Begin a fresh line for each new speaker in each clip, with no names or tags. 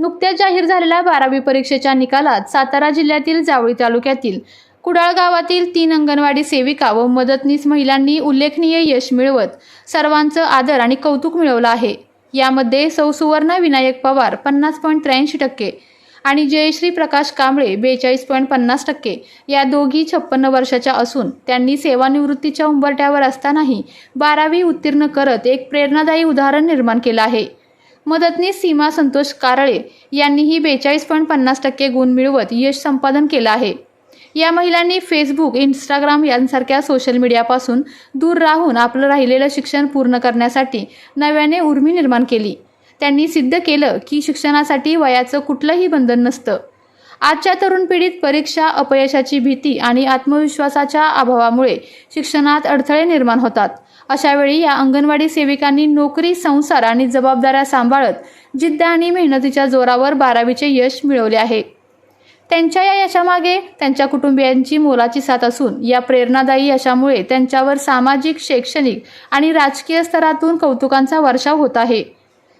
नुकत्याच जाहीर झालेल्या बारावी परीक्षेच्या निकालात सातारा जिल्ह्यातील जावळी तालुक्यातील कुडाळ गावातील तीन अंगणवाडी सेविका व मदतनीस महिलांनी उल्लेखनीय यश मिळवत सर्वांचं आदर आणि कौतुक मिळवलं आहे. यामध्ये सौ सुवर्णा विनायक पवार पन्नास पॉईंट त्र्याऐंशी टक्के आणि जयश्री प्रकाश कांबळे बेचाळीस पॉईंट पन्नास टक्के या दोघी छप्पन्न वर्षाच्या असून त्यांनी सेवानिवृत्तीच्या उंबरट्यावर असतानाही बारावी उत्तीर्ण करत एक प्रेरणादायी उदाहरण निर्माण केलं आहे. मदतनीस सीमा संतोष कारळे यांनीही बेचाळीस पॉईंट पन्नास टक्के गुण मिळवत यश संपादन केलं आहे. या महिलांनी फेसबुक इंस्टाग्राम यांसारख्या सोशल मीडियापासून दूर राहून आपलं राहिलेलं शिक्षण पूर्ण करण्यासाठी नव्याने उर्मी निर्माण केली. त्यांनी सिद्ध केलं की शिक्षणासाठी वयाचं कुठलंही बंधन नसतं. आजच्या तरुण पिढीत परीक्षा अपयशाची भीती आणि आत्मविश्वासाच्या अभावामुळे शिक्षणात अडथळे निर्माण होतात. अशावेळी या अंगणवाडी सेविकांनी नोकरी संसार आणि जबाबदाऱ्या सांभाळत जिद्द आणि मेहनतीच्या जोरावर बारावीचे यश मिळवले आहे. त्यांच्या या यशामागे त्यांच्या कुटुंबियांची मोलाची साथ असून या प्रेरणादायी यशामुळे त्यांच्यावर सामाजिक शैक्षणिक आणि राजकीय स्तरातून कौतुकांचा वर्षाव होत आहे.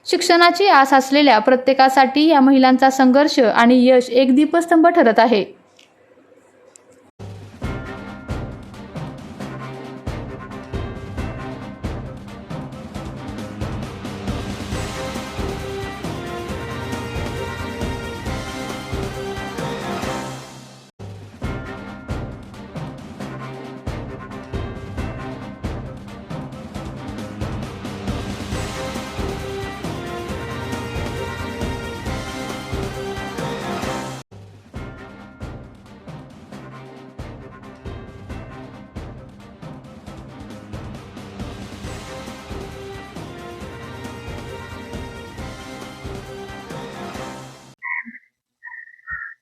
शिक्षणाची आस असलेल्या प्रत्येकासाठी या महिलांचा संघर्ष आणि यश एक दीपस्तंभ ठरत आहे.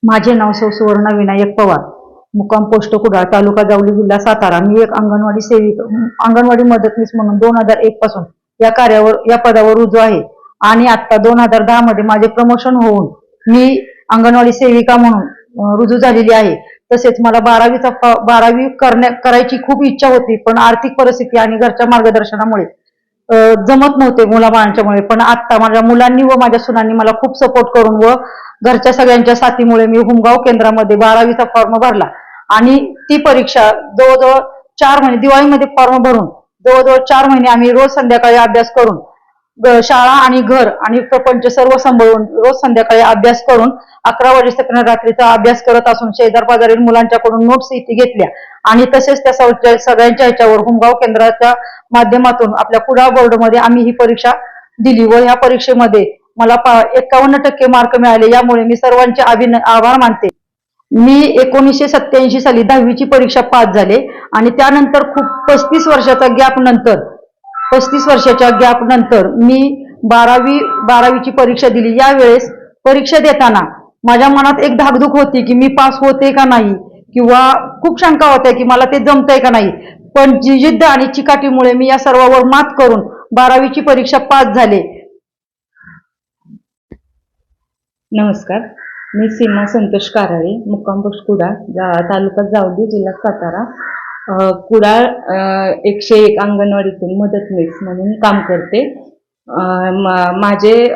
माझे नाव सौ सुवर्ण विनायक पवार. मुक्काम पोस्ट कुडाळ तालुका जावली जिल्हा सातारा. मी एक अंगणवाडी सेविक अंगणवाडी मदतनीस म्हणून दोन हजार एक पासून या कार्यावर या पदावर रुजू आहे. आणि आता दोन हजार दहा मध्ये माझे प्रमोशन होऊन मी अंगणवाडी सेविका म्हणून रुजू झालेली आहे. तसेच मला बारावीचा बारावी करण्या करायची खूप इच्छा होती पण आर्थिक परिस्थिती आणि घरच्या मार्गदर्शनामुळे जमत नव्हते मुलाबाळांच्यामुळे. पण आता माझ्या मुलांनी व माझ्या सुनांनी मला खूप सपोर्ट करून व घरच्या सगळ्यांच्या साथीमुळे मी हुमगाव केंद्रामध्ये बारावीचा फॉर्म भरला. आणि ती परीक्षा जवळजवळ चार महिने दिवाळीमध्ये फॉर्म भरून जवळजवळ चार महिने आम्ही रोज संध्याकाळी अभ्यास करून शाळा आणि घर आणि प्रपंच सर्व सांभाळून रोज संध्याकाळी अभ्यास करून अकरा वाजेपर्यंत रात्रीचा अभ्यास करत असून शेजार पाजारील मुलांच्याकडून नोट्स इथे घेतल्या. आणि तसेच त्या सगळ्यांच्या ह्याच्यावर हुमगाव केंद्राच्या माध्यमातून आपल्या कुडाळ बोर्डमध्ये आम्ही ही परीक्षा दिली व ह्या परीक्षेमध्ये मला एकावन्न टक्के मार्क मिळाले. यामुळे मी सर्वांचे अभिन आभार मानते. मी एकोणीसशे सत्याऐंशी साली दहावीची परीक्षा पास झाले आणि त्यानंतर खूप पस्तीस वर्षाचा गॅप नंतर पस्तीस वर्षाच्या गॅप नंतर मी बारावी बारावीची परीक्षा दिली. यावेळेस परीक्षा देताना माझ्या मनात एक धाकधूक होती की मी पास होते का नाही किंवा खूप शंका होत्या की मला ते जमतंय का नाही. पण जिजिद्द आणि चिकाटीमुळे मी या सर्वावर मात करून बारावीची परीक्षा पास झाले.
नमस्कार. मी सीमा संतोष काराळे मुक्काम पोस्ट कुडाळ जा- तालुका जावली जिल्हा सातारा. कुडाळ एकशे एक अंगणवाडीतून मदतनीस म्हणून काम करते. मा- माझे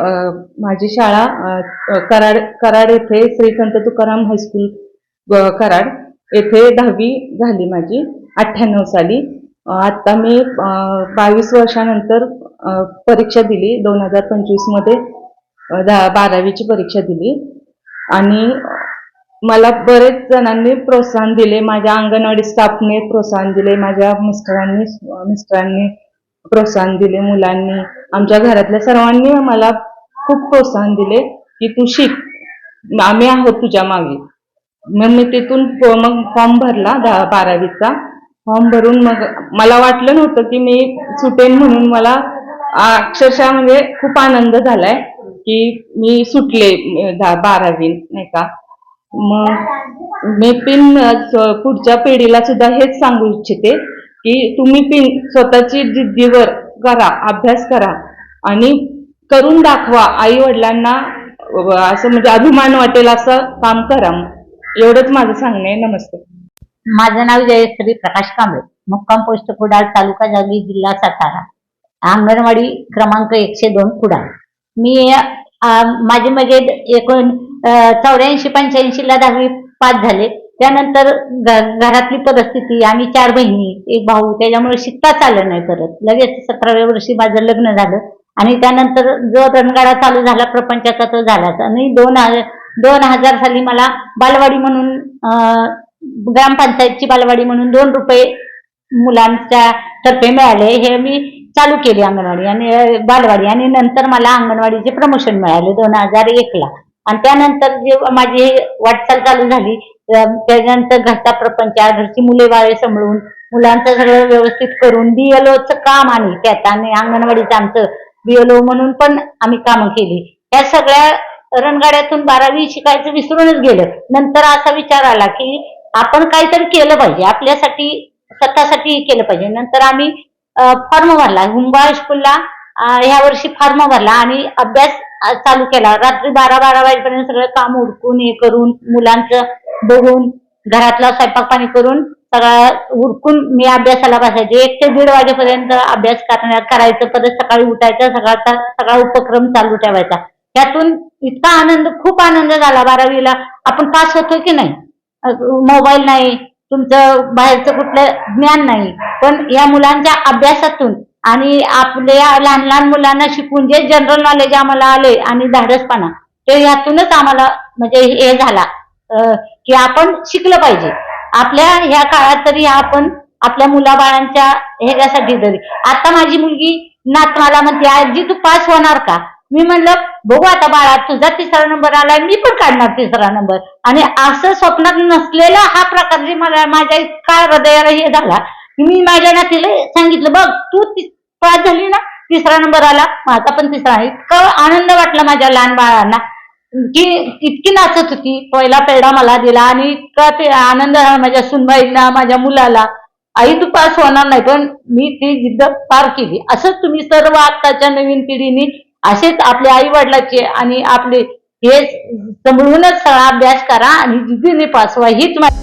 माझी शाळा कराड कराड येथे श्री संत तुकाराम हायस्कूल कराड येथे दहावी झाली माझी अठ्ठ्याण्णव साली. आत्ता मी बावीस वर्षानंतर परीक्षा दिली दोन हजार पंचवीसमध्ये. दहा बारावीची परीक्षा दिली. आणि मला बरेच जणांनी प्रोत्साहन दिले माझ्या अंगणवाडी स्टाफने प्रोत्साहन दिले माझ्या मिस्टरांनी मिस्टरांनी प्रोत्साहन दिले मुलांनी आमच्या घरातल्या सर्वांनी मला खूप प्रोत्साहन दिले की तू शिक आम्ही आहोत तुझ्या मागे. मग मी तिथून मग फॉर्म भरला दहा बारावीचा. फॉर्म भरून मग मला वाटलं नव्हतं की मी सुटेन म्हणून मला अक्षरशः म्हणजे खूप आनंद झालाय. की मी सुटले दहा बारावी नाही का? मग मी पिन पुढच्या पिढीला सुद्धा हेच सांगू इच्छिते की तुम्ही पिन स्वतःची जिद्दीवर करा अभ्यास करा आणि करून दाखवा. आई वडिलांना असं म्हणजे अभिमान वाटेल असं काम करा. एवढंच माझं सांगणं आहे. नमस्ते
माझं नाव जयश्री प्रकाश कांबळे. मुक्काम पोस्ट कुडाळ तालुका जागी जिल्हा सातारा. अंगणवाडी क्रमांक एकशे दोन कुडाळ. मी माझे म्हणजे एकूण चौऱ्याऐंशी पंच्याऐंशीला दहावी पास झाले. त्यानंतर घ- घरातली परिस्थिती आम्ही चार बहिणी एक भाऊ त्याच्यामुळे शिकताच आलं नाही परत. लगेच सतराव्या वर्षी माझं लग्न झालं. आणि त्यानंतर जो रणगाडा चालू झाला प्रपंचाचा तो झालाच. आणि दोन हजार दोन हजार साली मला बालवाडी म्हणून ग्रामपंचायतची बालवाडी म्हणून दोन रुपये मुलांच्या तर्फे मिळाले. हे मी चालू केली अंगणवाडी आणि बालवाडी. आणि नंतर मला अंगणवाडीचे प्रमोशन मिळाले दोन हजार एकला. आणि त्यानंतर जे माझी वाटचाल चालू झाली त्याच्यानंतर घरचा प्रपंच घरची मुले बाळे सांभाळून मुलांचं सगळं व्यवस्थित करून बीएलओचं काम आणि त्यात आणि अंगणवाडीचं आमचं बीएलओ म्हणून पण आम्ही कामं केली. या सगळ्या रणगाड्यातून बारावी शिकायचं विसरूनच गेलं. नंतर असा विचार आला की आपण काहीतरी केलं पाहिजे. आपल्यासाठी स्वतःसाठी केलं पाहिजे. नंतर आम्ही फॉर्म भरला. हुंबा स्कूलला ह्या वर्षी फॉर्म भरला आणि अभ्यास चालू केला. रात्री बारा बारा वाजेपर्यंत सगळं काम उरकून हे करून मुलांचं बघून घरातला स्वयंपाक पाणी करून सगळं उरकून मी अभ्यासाला बसायचे. एक ते दीड वाजेपर्यंत अभ्यास करण्यात करायचं. परत सकाळी उठायचं. सकाळचा सगळा उपक्रम चालू ठेवायचा. त्यातून इतका आनंद खूप आनंद झाला बारावीला. आपण पास होतो की नाही? मोबाईल नाही. तुमचं बाहेरचं कुठलं ज्ञान नाही. पण या मुलांच्या अभ्यासातून आणि आपल्या लहान लहान मुलांना शिकून जे जनरल नॉलेज आम्हाला आले आणि धाडसपणा ते यातूनच आम्हाला म्हणजे हे झाला की आपण शिकलं पाहिजे. आपल्या ह्या काळात तरी आपण आपल्या मुलाबाळांच्या ह्याच्यासाठी तरी आता माझी मुलगी नात मला म्हणते आजी तू पास होणार का? मी म्हणलं बघू आता बाळा तुझा तिसरा नंबर आलाय मी पण काढणार तिसरा नंबर आणि असं स्वप्नात नसलेला हा प्रकार जे मला माझ्या काय हृदयाला हे झाला मी माझ्या नातीला सांगितलं बघ तू पास झाली ना तिसरा नंबर आला माझा पण तिसरा इतका आनंद वाटला माझ्या लहान बाळांना. की इतकी नाचत होती. पहिला पेढा मला दिला आणि इतका ते आनंद माझ्या सुनबाईंना माझ्या मुलाला. आई तू पास होणार नाही पण मी ती जिद्द पार केली. असंच तुम्ही सर्व आत्ताच्या नवीन पिढीने असेच आपले आई वडिलाचे आणि आपले हे समजूनच सगळा अभ्यास करा आणि जिद्दीने पास व्हा. हीच माझी